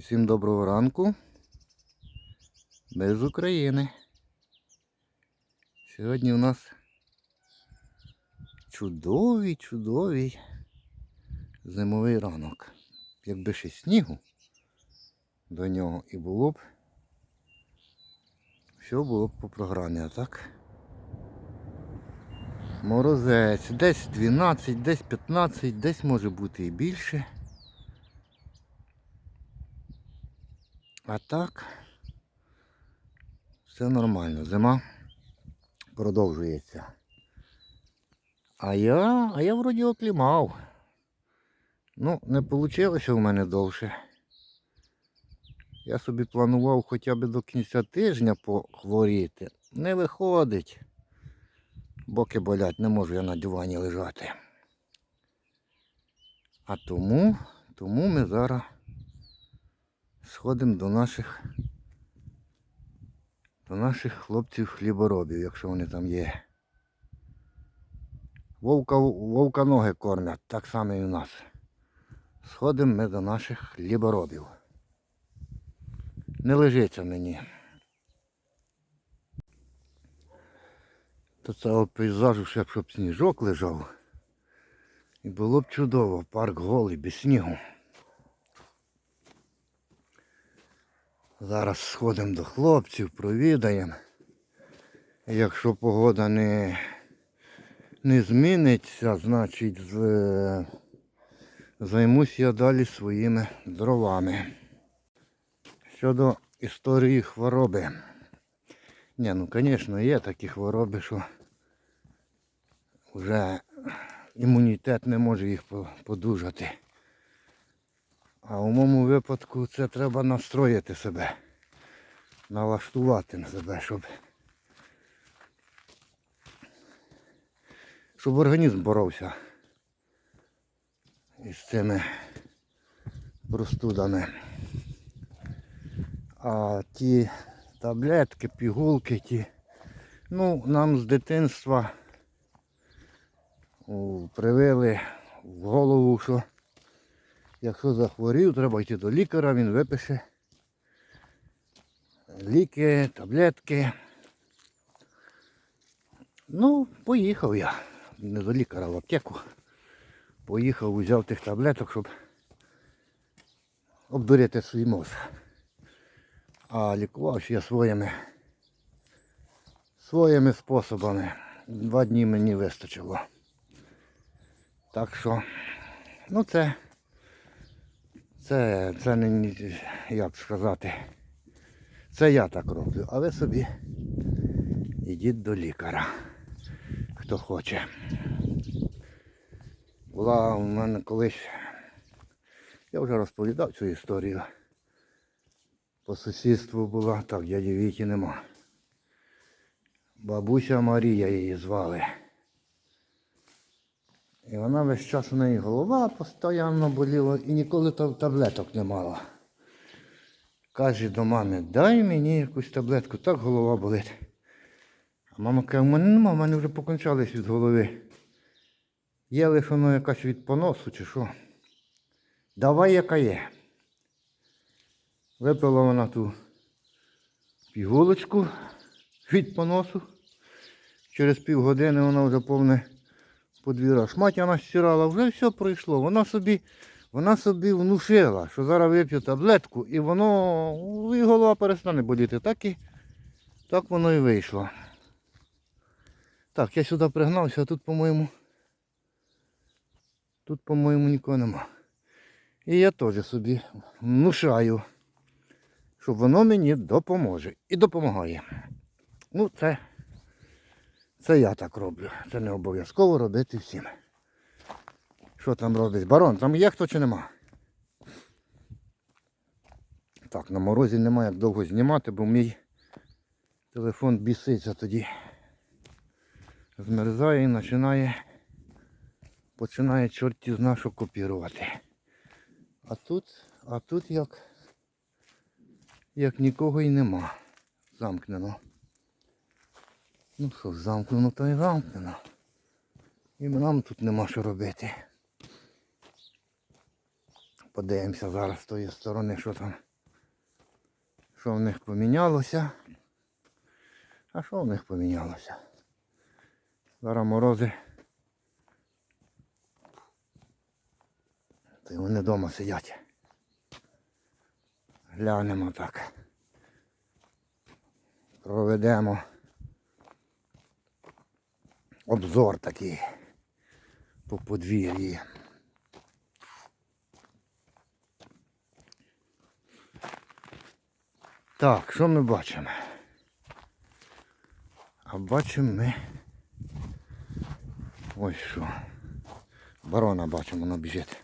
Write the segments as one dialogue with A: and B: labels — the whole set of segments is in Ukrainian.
A: Всім доброго ранку. Ми з України. Сьогодні у нас чудовий, чудовий зимовий ранок. Якби ще снігу до нього і було б, все було б по програмі, а так. Морозець, десь 12, десь 15, десь може бути і більше. А так, все нормально. Зима продовжується. А я, а я вроді оклімав. Ну, не вийшло у мене довше. Я собі планував хоча б до кінця тижня похворіти. Не виходить. Боки болять, не можу я на дивані лежати. А тому, тому ми зараз сходимо до наших до наших хлопців хліборобів, якщо вони там є. Вовка, вовка ноги кормять, так само і у нас. Сходимо ми до наших хліборобів. Не лежиться мені. До цього пейзажу ще б щоб сніжок лежав. І було б чудово, парк голий, без снігу. Зараз сходимо до хлопців, провідаємо. Якщо погода не, не зміниться, значить з, займусь я далі своїми дровами. Щодо історії хвороби. Ні, ну звісно, є такі хвороби, що вже імунітет не може їх подужати. А у моєму випадку це треба настроїти себе, налаштувати на себе, щоб, щоб організм боровся із цими простудами. А ті таблетки, пігулки, ті, ну, нам з дитинства привили в голову, що Якщо захворів, треба йти до лікаря, він випише ліки, таблетки. Ну, поїхав я. Не до лікаря, а в аптеку. Поїхав, взяв тих таблеток, щоб обдурити свій мозг. А лікувався я своїми своїми способами. Два дні мені вистачило. Так що, ну це. Це, це не як сказати. Це я так роблю. А ви собі йдіть до лікаря, хто хоче. Була у мене колись, я вже розповідав цю історію. По сусідству була, так, дяді Віті нема. Бабуся Марія її звали. І вона весь час у неї голова постійно боліла і ніколи таблеток не мала. Каже до мами, дай мені якусь таблетку, так голова болить. А мама каже, у мене нема, в мене вже покончались від голови. Є лише воно якась від поносу чи що. Давай яка є. Випила вона ту пігулочку від поносу. Через півгодини вона вже повне подвіра. Шмать вона стирала, вже все пройшло. Вона собі, вона собі внушила, що зараз вип'ю таблетку і воно і голова перестане боліти. Так і так воно і вийшло. Так, я сюди пригнався, а тут, по-моєму, тут, по-моєму, нікого нема. І я теж собі внушаю, що воно мені допоможе. І допомагає. Ну, це. Це я так роблю. Це не обов'язково робити всім. Що там робить? Барон, там є хто чи нема? Так, на морозі немає як довго знімати, бо мій телефон біситься тоді. Змерзає і починає починає чорті що копірувати. А тут, а тут як, як нікого і нема. Замкнено. Ну що замкнено, то і замкнено. І нам тут нема що робити. Подивимося зараз з тої сторони, що там Що в них помінялося? А що в них помінялося? Зараз морози. Та й вони вдома сидять. Глянемо так. Проведемо обзор такий по подвір'ї. Так, що ми бачимо? А бачимо ми. Ось що. Барона бачимо, воно біжить.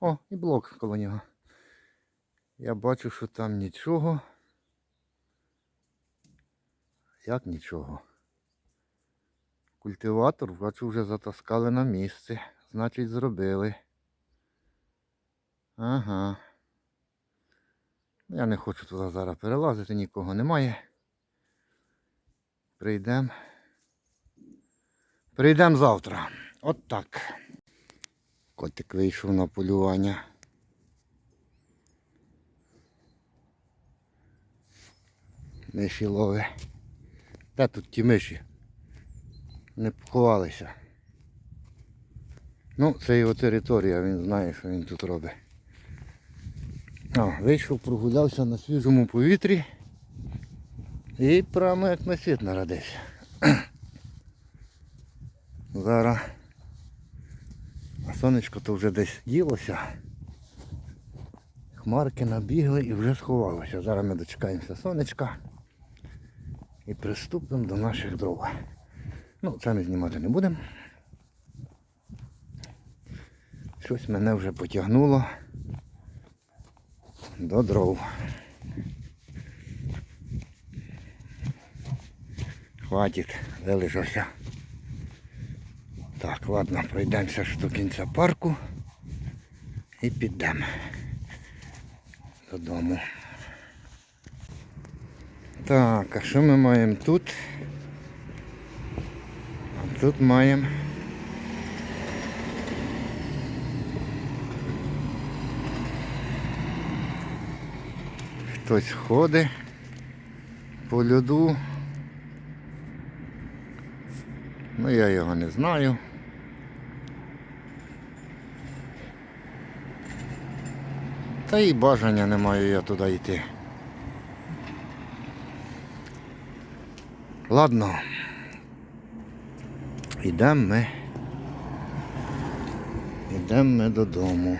A: О, і блок коло нього. Я бачу, що там нічого. Як нічого? Культиватор, бачу, вже затаскали на місце. Значить, зробили. Ага. Я не хочу туди зараз перелазити, нікого немає. Прийдемо. Прийдемо завтра. От так. Котик вийшов на полювання. Миші лови. Де тут ті миші? Не поховалися. Ну, це його територія, він знає, що він тут робить. А, вийшов, прогулявся на свіжому повітрі і прямо як на світ народився. Зараз сонечко то вже десь ділося. Хмарки набігли і вже сховалося. Зараз ми дочекаємося сонечка і приступимо до наших дров. Ну, це ми знімати не будемо. Щось мене вже потягнуло до дров. Хватить, вилежався. Так, ладно, пройдемося ж до кінця парку і підемо додому. Так, а що ми маємо тут? А тут маємо хтось ходить по льоду. Ну я його не знаю. Та і бажання не маю я туди йти. Ладно. Йдемо ми. Йдемо ми додому.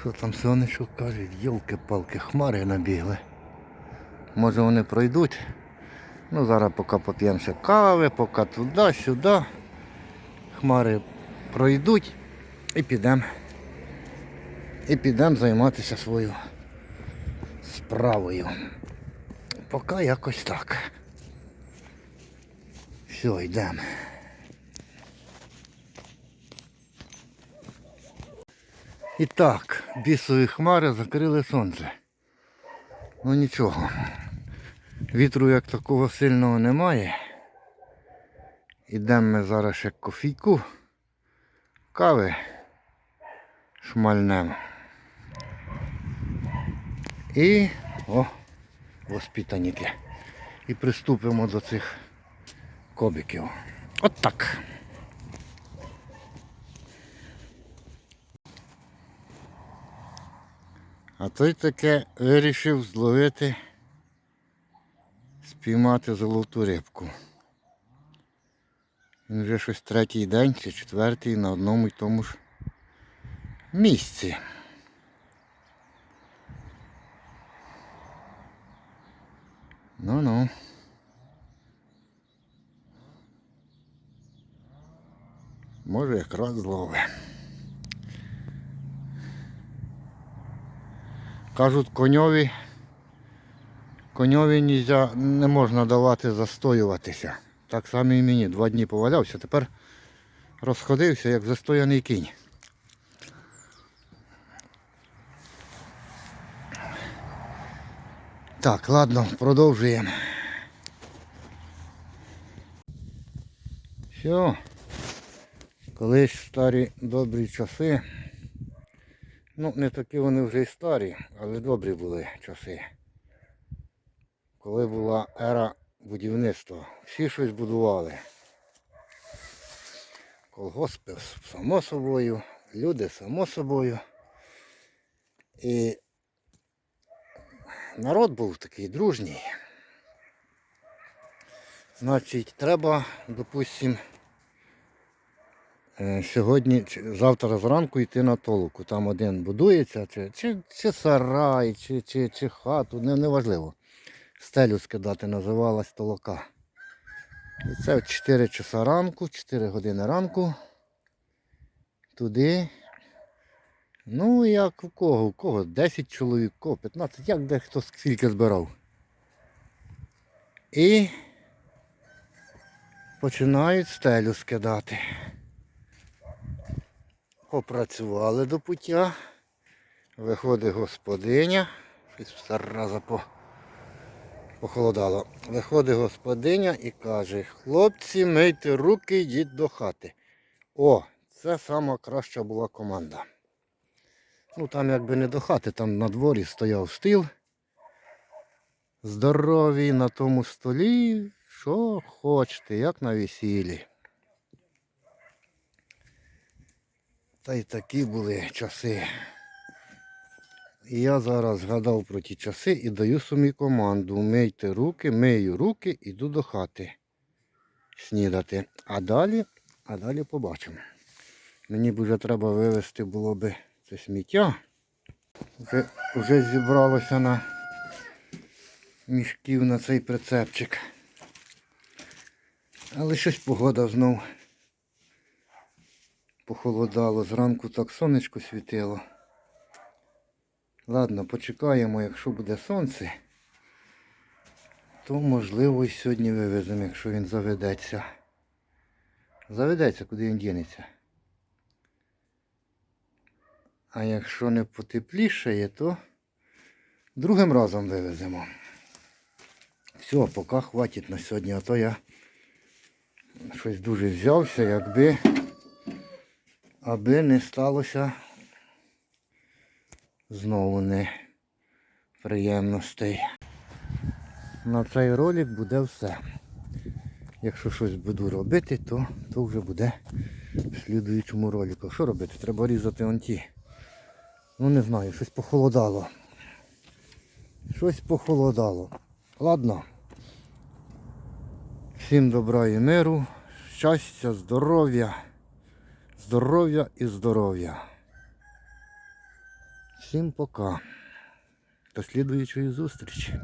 A: Що там сонечко каже, йолки-палки, хмари набігли. Може вони пройдуть. Ну зараз поки поп'ємося кави, поки туди-сюди. Хмари пройдуть і підемо. І підемо займатися своєю справою. Поки якось так. Все, йдемо. І так, бісові хмари закрили сонце. Ну нічого. Вітру як такого сильного немає. Ідемо ми зараз ще кофійку, кави шмальнемо. І о, воспитаніки. І приступимо до цих кобиків. От так. А той таке вирішив зловити, спіймати золоту рибку. Він вже щось третій день чи четвертий на одному і тому ж місці. Ну-ну. Може якраз зловить. Кажуть, коньові, коньові нельзя, не можна давати застоюватися. Так само і мені. Два дні повалявся, тепер розходився, як застояний кінь. Так, ладно, продовжуємо. Все. Колись старі добрі часи. Ну, не такі вони вже й старі, але добрі були часи. Коли була ера будівництва, всі щось будували. Колгоспи само собою, люди само собою. І народ був такий дружній. Значить, треба, допустим, е, сьогодні, завтра зранку йти на толоку. Там один будується, чи, чи, чи сарай, чи, чи, чи хату, не, неважливо. Стелю скидати називалась толока. І це 4 часа ранку, 4 години ранку. Туди. Ну, як у кого? У кого? 10 чоловік, у кого 15, як де хто скільки збирав. І починають стелю скидати. Попрацювали до пуття. Виходить господиня. Щось зараза по... похолодало. Виходить господиня і каже, хлопці, мийте руки, йдіть до хати. О, це сама краща була команда. Ну там якби не до хати, там на дворі стояв стіл. Здоровий на тому столі, що хочете, як на весіллі. Та й такі були часи. І я зараз згадав про ті часи і даю собі команду. Мийте руки, мию руки, іду до хати снідати. А далі, а далі побачимо. Мені б вже треба вивезти було би це сміття. Вже, вже зібралося на мішків на цей прицепчик. Але щось погода знов похолодало. Зранку так сонечко світило. Ладно, почекаємо, якщо буде сонце, то можливо і сьогодні вивеземо, якщо він заведеться. Заведеться, куди він дінеться. А якщо не потеплішає, то другим разом вивеземо. Все, поки хватить на сьогодні, а то я щось дуже взявся, якби аби не сталося знову неприємностей. На цей ролик буде все. Якщо щось буду робити, то, то вже буде в слідуючому ролику. Що робити? Треба різати онті. Ну не знаю, щось похолодало. Щось похолодало. Ладно. Всім добра і миру, щастя, здоров'я, здоров'я і здоров'я. Всім пока. До слідуючої зустрічі.